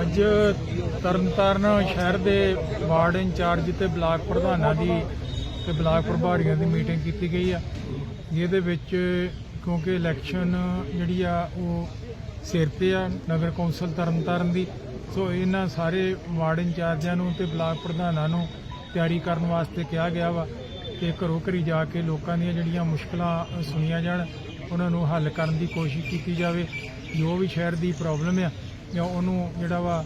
ਅੱਜ ਤਰਨਤਾਰਨ ਸ਼ਹਿਰ ਦੇ ਵਾਰਡ ਇੰਚਾਰਜ ਤੇ ਬਲਾਕ ਪ੍ਰਧਾਨਾਂ ਦੀ ਤੇ ਬਲਾਕ ਪ੍ਰਭਾਰੀਆਂ ਦੀ ਮੀਟਿੰਗ ਕੀਤੀ ਗਈ ਆ। ਜਿਹਦੇ ਵਿੱਚ ਕਿਉਂਕਿ ਇਲੈਕਸ਼ਨ ਜਿਹੜੀ ਆ ਉਹ ਸਿਰ ਤੇ ਆ, ਨਗਰ ਕੌਂਸਲ ਤਰਨਤਾਰਨ ਦੀ। ਸੋ ਇਹਨਾਂ ਸਾਰੇ ਵਾਰਡ ਇੰਚਾਰਜਾਂ ਨੂੰ ਤੇ ਬਲਾਕ ਪ੍ਰਧਾਨਾਂ ਨੂੰ ਤਿਆਰੀ ਕਰਨ ਵਾਸਤੇ ਕਿਹਾ ਗਿਆ ਵਾ ਕਿ ਘਰੋਂ ਘਰੀ ਜਾ ਕੇ ਲੋਕਾਂ ਦੀਆਂ ਜਿਹੜੀਆਂ ਮੁਸ਼ਕਲਾਂ ਸੁਣੀਆਂ ਜਾਣ, ਉਹਨਾਂ ਨੂੰ ਹੱਲ ਕਰਨ ਦੀ ਕੋਸ਼ਿਸ਼ ਕੀਤੀ ਜਾਵੇ। ਜੋ ਵੀ ਸ਼ਹਿਰ ਦੀ ਪ੍ਰੋਬਲਮ ਆ ਜਾਂ ਉਹਨੂੰ ਜਿਹੜਾ ਵਾ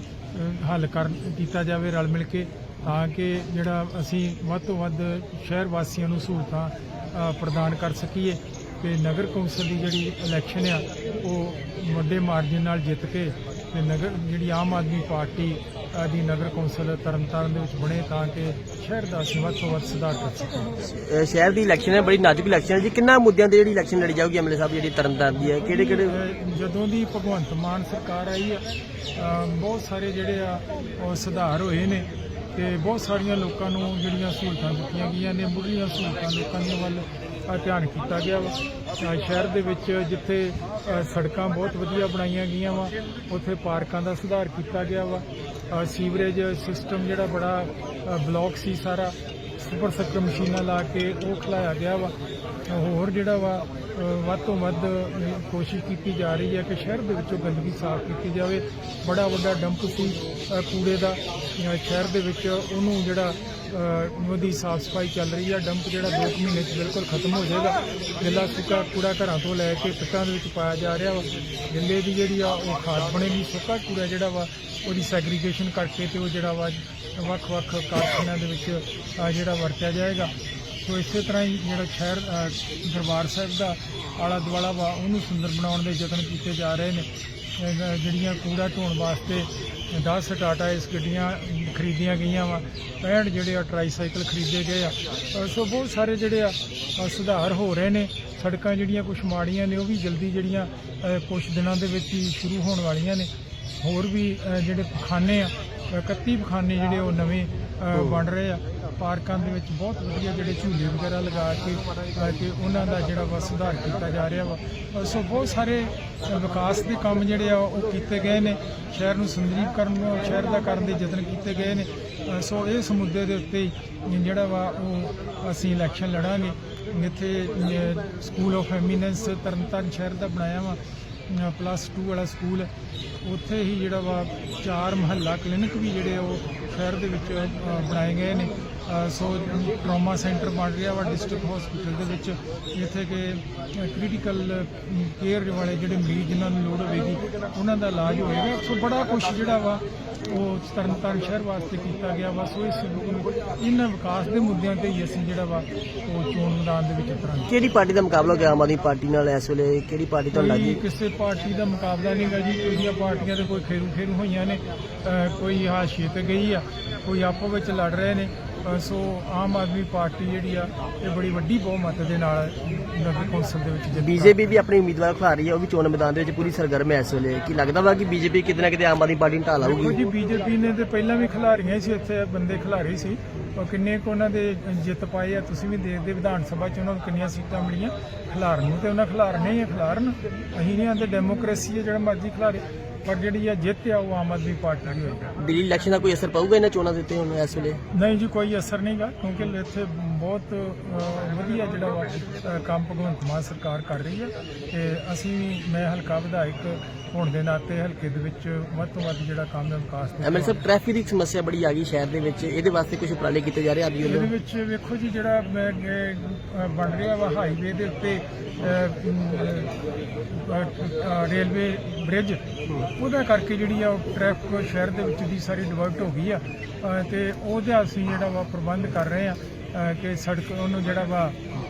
ਹੱਲ ਕਰ ਕੀਤਾ ਜਾਵੇ ਰਲ ਮਿਲ ਕੇ, ਤਾਂ ਕਿ ਜਿਹੜਾ ਅਸੀਂ ਵੱਧ ਤੋਂ ਵੱਧ ਸ਼ਹਿਰ ਵਾਸੀਆਂ ਨੂੰ ਸਹੂਲਤਾਂ ਪ੍ਰਦਾਨ ਕਰ ਸਕੀਏ ਤੇ ਨਗਰ ਕੌਂਸਲ ਦੀ ਜਿਹੜੀ ਇਲੈਕਸ਼ਨ ਆ, ਉਹ ਵੱਡੇ ਮਾਰਜਨ ਨਾਲ ਜਿੱਤ ਕੇ ਤੇ ਨਗਰ, ਜਿਹੜੀ ਆਮ ਆਦਮੀ ਪਾਰਟੀ ਅਹ, ਦੀ ਨਗਰ ਕੌਂਸਲ ਤਰਨਤਾਰਨ ਦੇ ਵਿੱਚ ਬਣੇ ਤਾਂ ਕਿ ਸ਼ਹਿਰ ਦਾ ਅਸੀਂ ਵੱਧ ਤੋਂ ਵੱਧ ਸੁਧਾਰ ਕਰ ਅਹ ਸ਼ਹਿਰ ਦੀ ਇਲੈਕਸ਼ਨ ਹੈ ਬੜੀ ਨਾਜ਼ੁਕ ਇਲੈਕਸ਼ਨ ਹੈ ਜੀ। ਕਿੰਨਾ ਮੁੱਦਿਆਂ ਤੇ ਜਿਹੜੀ ਇਲੈਕਸ਼ਨ ਲੜੀ ਜਾਊਗੀ ਐਮਐਲਏ ਸਾਹਿਬ ਜਿਹੜੀ ਤਰਨਤਾਰਨ ਦੀ ਹੈ? ਕਿਹੜੇ ਕਿਹੜੇ ਅਹ ਜਦੋਂ ਦੀ ਭਗਵੰਤ ਮਾਨ ਸਰਕਾਰ ਆਈ ਆ ਅਹ ਬਹੁਤ ਸਾਰੇ ਜਿਹੜੇ ਆ ਉਹ ਸੁਧਾਰ ਹੋਏ ਨੇ। ਤੇ ਬਹੁਤ ਸਾਰੀਆਂ ਲੋਕਾਂ ਨੂੰ ਜਿਹੜੀਆਂ ਸਹੂਲਤਾਂ ਦਿੱਤੀਆਂ ਗਈਆਂ ਨੇ, ਮੁੱਢਲੀਆਂ ਸਹੂਲਤਾਂ ਲੋਕਾਂ ਦੇ ਵੱਲ ਧਿਆਨ ਕੀਤਾ ਗਿਆ ਵਾ। ਸ਼ਹਿਰ ਦੇ ਵਿੱਚ ਜਿੱਥੇ ਸੜਕਾਂ ਬਹੁਤ ਵਧੀਆ ਬਣਾਈਆਂ ਗਈਆਂ ਵਾ, ਉੱਥੇ ਪਾਰਕਾਂ ਦਾ ਸੁਧਾਰ ਕੀਤਾ ਗਿਆ ਵਾ। ਸੀਵਰੇਜ ਸਿਸਟਮ ਜਿਹੜਾ ਬੜਾ ਅਹ ਬਲੌਕ ਸੀ ਸਾਰਾ ਸੁਪਰ ਸੈਕਟਰ ਮਸ਼ੀਨਾਂ ਲਾ ਕੇ ਉਹ ਖਲਾਇਆ ਗਿਆ ਵਾ। ਹੋਰ ਜਿਹੜਾ ਵਾ ਵੱਧ ਤੋਂ ਵੱਧ ਕੋਸ਼ਿਸ਼ ਕੀਤੀ ਜਾ ਰਹੀ ਹੈ ਕਿ ਸ਼ਹਿਰ ਦੇ ਵਿੱਚੋਂ ਗੰਦਗੀ ਸਾਫ਼ ਕੀਤੀ ਜਾਵੇ। ਬੜਾ ਵੱਡਾ ਡੰਪ ਸੀ ਕੂੜੇ ਦਾ। ਸ਼ਹਿਰ ਦੇ ਵਿੱਚ ਉਹਨੂੰ ਜਿਹੜਾ ਅਹ, ਉਹਦੀ ਸਾਫ਼ ਸਫ਼ਾਈ ਚੱਲ ਰਹੀ ਆ। ਡੰਪ ਜਿਹੜਾ 2 ਮਹੀਨੇ 'ਚ ਬਿਲਕੁਲ ਖਤਮ ਹੋ ਜਾਏਗਾ। ਗਿੱਲਾ ਸੁੱਕਾ ਕੂੜਾ ਘਰਾਂ ਤੋਂ ਲੈ ਕੇ ਪਿੱਟਾਂ ਦੇ ਵਿੱਚ ਪਾਇਆ ਜਾ ਰਿਹਾ ਵਾ। ਗਿੱਲੇ ਦੀ ਜਿਹੜੀ ਆ, ਉਹ ਖਾਦ ਬਣੇਗੀ ਸੁੱਕਾ ਕੂੜਾ ਜਿਹੜਾ ਵਾ, ਉਹਦੀ ਸੈਗਰੀਗੇਸ਼ਨ ਕਰਕੇ ਤੇ ਉਹ ਜਿਹੜਾ ਵਾ ਵੱਖ-ਵੱਖ ਕਾਰਖਾਨਿਆਂ ਦੇ ਵਿੱਚ ਜਿਹੜਾ ਵਰਤਿਆ ਜਾਏਗਾ। ਸੋ ਇਸੇ ਤਰ੍ਹਾਂ ਹੀ ਜਿਹੜਾ ਸ਼ਹਿਰ ਦਰਬਾਰ ਸਾਹਿਬ ਦਾ ਆਲਾ ਦੁਆਲਾ ਵਾ, ਉਹਨੂੰ ਸੁੰਦਰ ਬਣਾਉਣ ਦੇ ਯਤਨ ਕੀਤੇ ਜਾ ਰਹੇ ਨੇ। ਜਿਹੜੀਆਂ ਕੂੜਾ ਢੋਣ ਵਾਸਤੇ 10 ਟਾਟਾ ਇਸ ਗੱਡੀਆਂ ਖਰੀਦੀਆਂ ਗਈਆਂ ਵਾ। 65 ਜਿਹੜੇ ਆ ਟਰਾਈਸਾਈਕਲ ਖਰੀਦੇ ਗਏ ਆ। ਸੋ ਬਹੁਤ ਸਾਰੇ ਜਿਹੜੇ ਆ ਸੁਧਾਰ ਹੋ ਰਹੇ ਨੇ। ਸੜਕਾਂ ਜਿਹੜੀਆਂ ਕੁਝ ਮਾੜੀਆਂ ਨੇ ਉਹ ਵੀ ਜਲਦੀ ਜਿਹੜੀਆਂ ਅਹ, ਕੁਝ ਦਿਨਾਂ ਦੇ ਵਿੱਚ ਹੀ ਸ਼ੁਰੂ ਹੋਣ ਵਾਲੀਆਂ ਨੇ। ਹੋਰ ਵੀ ਜਿਹੜੇ ਪਖਾਨੇ ਆ 31 ਪਖਾਨੇ ਜਿਹੜੇ ਉਹ ਨਵੇਂ ਬਣ ਰਹੇ ਆ। ਪਾਰਕਾਂ ਦੇ ਵਿੱਚ ਬਹੁਤ ਵਧੀਆ ਜਿਹੜੇ ਝੂਲੇ ਵਗੈਰਾ ਲਗਾ ਕੇ ਕਿ ਉਹਨਾਂ ਦਾ ਜਿਹੜਾ ਵਾ ਸੁਧਾਰ ਕੀਤਾ ਜਾ ਰਿਹਾ ਵਾ। ਸੋ ਬਹੁਤ ਸਾਰੇ ਵਿਕਾਸ ਦੇ ਕੰਮ ਜਿਹੜੇ ਆ ਉਹ ਕੀਤੇ ਗਏ ਨੇ। ਸ਼ਹਿਰ ਨੂੰ ਸੁੰਦਰੀਕਰਨ ਸ਼ਹਿਰ ਦਾ ਕਰਨ ਦੇ ਯਤਨ ਕੀਤੇ ਗਏ ਨੇ। ਸੋ ਇਸ ਮੁੱਦੇ ਦੇ ਉੱਤੇ ਜਿਹੜਾ ਵਾ ਉਹ ਅਸੀਂ ਇਲੈਕਸ਼ਨ ਲੜਾਂਗੇ। ਇੱਥੇ ਸਕੂਲ ਆਫ ਐਮੀਨੈਂਸ ਤਰਨਤਾਰਨ ਸ਼ਹਿਰ ਦਾ ਬਣਾਇਆ ਵਾ। ਪਲੱਸ 2 ਵਾਲਾ ਸਕੂਲ ਉੱਥੇ ਹੀ ਜਿਹੜਾ ਵਾ ਚਾਰ ਮਹੱਲਾ ਕਲੀਨਿਕ ਵੀ ਜਿਹੜੇ ਆ ਉਹ ਸ਼ਹਿਰ ਦੇ ਵਿੱਚ ਬਣਾਏ ਗਏ ਨੇ। ਸੋ ਟਰਾਮਾ ਸੈਂਟਰ ਬਣ ਰਿਹਾ ਵਾ ਡਿਸਟ੍ਰਿਕਟ ਹਸਪੀਟਲ ਦੇ ਵਿੱਚ। ਜਿੱਥੇ ਕਿ ਕ੍ਰਿਟੀਕਲ ਕੇਅਰ ਵਾਲੇ ਜਿਹੜੇ ਮਰੀਜ਼ ਜਿਨ੍ਹਾਂ ਨੂੰ ਲੋੜ ਹੋਵੇਗੀ, ਉਹਨਾਂ ਦਾ ਇਲਾਜ ਹੋਏਗਾ। ਸੋ ਬੜਾ ਕੁਝ ਜਿਹੜਾ ਵਾ ਉਹ ਤਰਨਤਾਰਨ ਸ਼ਹਿਰ ਵਾਸਤੇ ਕੀਤਾ ਗਿਆ। ਵਾ ਸੋ ਇਸ ਇਹਨਾਂ ਵਿਕਾਸ ਦੇ ਮੁੱਦਿਆਂ ਤੇ ਹੀ ਅਸੀਂ ਜਿਹੜਾ ਵਾ ਉਹ ਚੋਣ ਮੈਦਾਨ ਦੇ ਵਿੱਚ ਉਤਰਾਂਗੇ। ਕਿਹੜੀ ਪਾਰਟੀ ਦਾ ਮੁਕਾਬਲਾ ਹੋ ਗਿਆ ਆਮ ਆਦਮੀ ਪਾਰਟੀ ਨਾਲ ਇਸ ਵੇਲੇ ਕਿਹੜੀ ਪਾਰਟੀ ਤੁਹਾਨੂੰ ਕੋਈ ਲੱਗਦੀ ਕਿਸੇ ਪਾਰਟੀ ਦਾ ਮੁਕਾਬਲਾ ਨਹੀਂਗਾ ਜੀ। ਕੋਈ ਪਾਰਟੀਆਂ ਦੇ ਕੋਈ ਖੇਰੂ ਖੇਰੂ ਹੋਈਆਂ ਨੇ। ਕੋਈ ਹਾਸ਼ੀਏ ਤੇ ਗਈ ਆ। ਕੋਈ ਆਪੋ ਵਿੱਚ ਲੜ ਰਹੇ ਨੇ। ਸੋ ਆਮ ਆਦਮੀ ਪਾਰਟੀ ਜਿਹੜੀ ਆ ਇਹ ਬੜੀ ਵੱਡੀ ਬਹੁਮਤ ਦੇ ਨਾਲ ਨਗਰ ਕੌਂਸਲ ਦੇ ਵਿੱਚ ਜਿੱਤ ਬੀਜੇਪੀ ਵੀ ਆਪਣੀ ਉਮੀਦਵਾਰ ਖਿਲਾ ਰਹੀ ਹੈ ਉਹ ਵੀ ਚੋਣ ਮੈਦਾਨ ਦੇ ਵਿੱਚ ਪੂਰੀ ਸਰਗਰਮ ਹੈ ਇਸ ਵੇਲੇ। ਕੀ ਲੱਗਦਾ ਵਾ ਕਿ ਬੀਜੇਪੀ ਕਿਤੇ ਨਾ ਕਿਤੇ ਆਮ ਆਦਮੀ ਪਾਰਟੀ ਨੂੰ ਢਾਲ ਆਊਗੀ ਜੀ ਬੀਜੇਪੀ ਨੇ ਤੇ ਪਹਿਲਾਂ ਵੀ ਖਿਲਾਰੀਆਂ ਹੀ ਸੀ ਇੱਥੇ ਬੰਦੇ ਖਿਲਾਰੇ ਸੀ। ਉਹ ਕਿੰਨੇ ਕੁ ਉਹਨਾਂ ਦੇ ਜਿੱਤ ਪਾਏ ਆ ਤੁਸੀਂ ਵੀ ਦੇਖਦੇ ਵਿਧਾਨ ਸਭਾ ਚ ਉਹਨਾਂ ਨੂੰ ਕਿੰਨੀਆਂ ਸੀਟਾਂ ਮਿਲੀਆਂ। ਖਿਲਾਰਨ ਨੂੰ ਤੇ ਉਹਨਾਂ ਖਿਲਾਰਨੇ ਹੀ ਖਿਲਾਰਨ। ਅਸੀਂ ਨਹੀਂ ਆਂਦੇ ਡੈਮੋਕ੍ਰੇਸੀ ਹੈ ਜਿਹੜਾ ਮਰਜ਼ੀ ਖਿਲਾਰੇ। ਪਰ ਜਿਹੜੀ ਆ ਜਿੱਤ ਆ ਉਹ ਆਮ ਆਦਮੀ ਪਾਰਟੀ ਦੀ ਹੋਈ ਦਿੱਲੀ ਇਲੈਕਸ਼ਨ ਦਾ ਕੋਈ ਅਸਰ ਪਊਗਾ ਇਹਨਾਂ ਚੋਣਾਂ ਦੇ ਉੱਤੇ ਹੁਣ ਇਸ ਵੇਲੇ? ਨਹੀਂ ਜੀ ਕੋਈ ਅਸਰ ਨਹੀਂਗਾ ਕਿਉਂਕਿ ਇੱਥੇ ਬਹੁਤ ਅਹ, ਵਧੀਆ ਜਿਹੜਾ ਵਾ ਅਹ, ਕੰਮ ਭਗਵੰਤ ਮਾਨ ਸਰਕਾਰ ਕਰ ਰਹੀ ਹੈ ਤੇ ਅਸੀਂ ਮੈਂ ਹਲਕਾ ਵਿਧਾਇਕ ਹੋਣ ਦੇ ਨਾਤੇ ਹਲਕੇ ਦੇ ਵਿੱਚ ਵੱਧ ਤੋਂ ਵੱਧ ਜਿਹੜਾ ਕੰਮ ਹੈ ਵਿਕਾਸ ਦੇ ਐਮਐਲ ਸਾਹਿਬ ਟ੍ਰੈਫਿਕ ਦੀ ਸਮੱਸਿਆ ਬੜੀ ਆ ਗਈ ਸ਼ਹਿਰ ਦੇ ਵਿੱਚ। ਇਹਦੇ ਵਾਸਤੇ ਕੁਝ ਉਪਰਾਲੇ ਕੀਤੇ ਜਾ ਰਹੇ ਇਹਦੇ ਵੱਲੋਂ? ਵਿੱਚ ਵੇਖੋ ਜੀ ਜਿਹੜਾ ਬਣ ਰਿਹਾ ਵਾ ਹਾਈਵੇ ਦੇ ਉੱਤੇ ਰੇਲਵੇ ਬ੍ਰਿਜ ਉਹਦਾ ਕਰਕੇ ਜਿਹੜੀ ਆ ਟ੍ਰੈਫਿਕ ਸ਼ਹਿਰ ਦੇ ਵਿੱਚ ਦੀ ਸਾਰੀ ਡਿਵਰਟ ਹੋ ਗਈ ਆ। ਤੇ ਉਹਦਾ ਅਸੀਂ ਜਿਹੜਾ ਵਾ ਪ੍ਰਬੰਧ ਕਰ ਰਹੇ ਆ ਕਿ ਸੜਕ ਉਹਨੂੰ ਜਿਹੜਾ ਵਾ